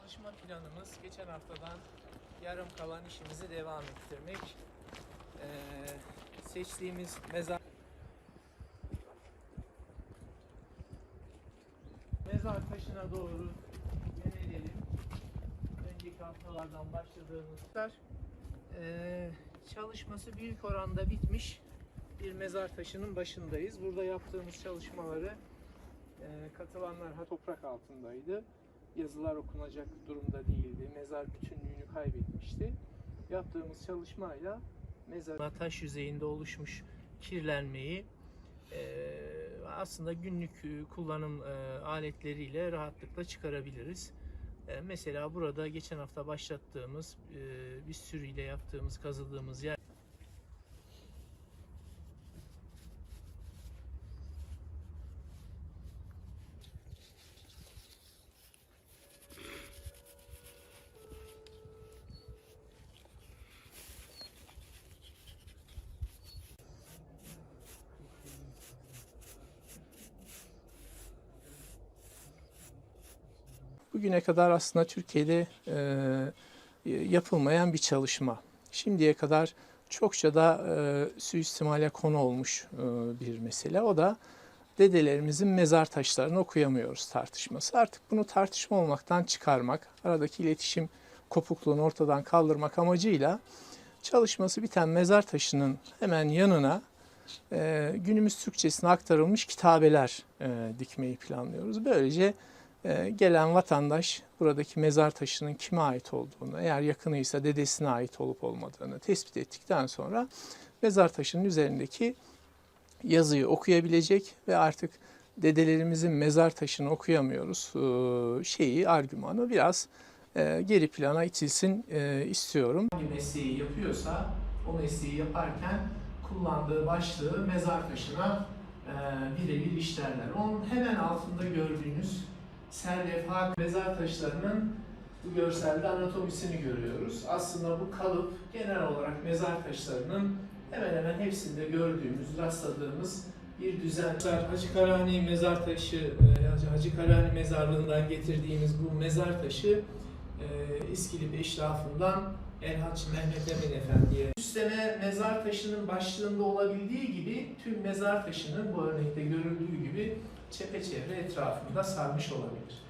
Çalışma planımız geçen haftadan yarım kalan işimizi devam ettirmek. Ee, seçtiğimiz mezar mezar taşına doğru yönelelim. Önceki haftalardan başladığımız ee, çalışması büyük oranda bitmiş bir mezar taşının başındayız. Burada yaptığımız çalışmaları e, katılanlar toprak altındaydı. Yazılar okunacak durumda değildi. Mezar bütünlüğünü kaybetmişti. Yaptığımız çalışmayla mezar taş yüzeyinde oluşmuş kirlenmeyi e, aslında günlük e, kullanım e, aletleriyle rahatlıkla çıkarabiliriz. Mesela burada geçen hafta başlattığımız bir sürüyle yaptığımız, kazıdığımız yer bugüne kadar aslında Türkiye'de e, yapılmayan bir çalışma. Şimdiye kadar çokça da e, suistimale konu olmuş e, bir mesele. O da dedelerimizin mezar taşlarını okuyamıyoruz tartışması. Artık bunu tartışma olmaktan çıkarmak, aradaki iletişim kopukluğunu ortadan kaldırmak amacıyla çalışması biten mezar taşının hemen yanına e, günümüz Türkçesine aktarılmış kitabeler e, dikmeyi planlıyoruz. Böylece gelen vatandaş buradaki mezar taşının kime ait olduğunu, eğer yakınıysa dedesine ait olup olmadığını tespit ettikten sonra mezar taşının üzerindeki yazıyı okuyabilecek ve artık dedelerimizin mezar taşını okuyamıyoruz e, şeyi, argümanı biraz e, geri plana itilsin e, istiyorum. Hangi mesleği yapıyorsa o mesleği yaparken kullandığı başlığı mezar taşına e, birebir işlerler. Onun hemen altında gördüğünüz serlevha mezar taşlarının bu görselde anatomisini görüyoruz. Aslında bu kalıp genel olarak mezar taşlarının hemen hemen hepsinde gördüğümüz, rastladığımız bir düzen. Hacı Karani mezar taşı, e, Hacı- Karani mezarlığından getirdiğimiz bu mezar taşı e, İskilip eşrafından Elhaç Mehmet Emin Efendi'ye. Üstleme mezar taşının başlığında olabildiği gibi tüm mezar taşının bu örnekte görüldüğü gibi çepeçevre etrafında sarmış olabilir.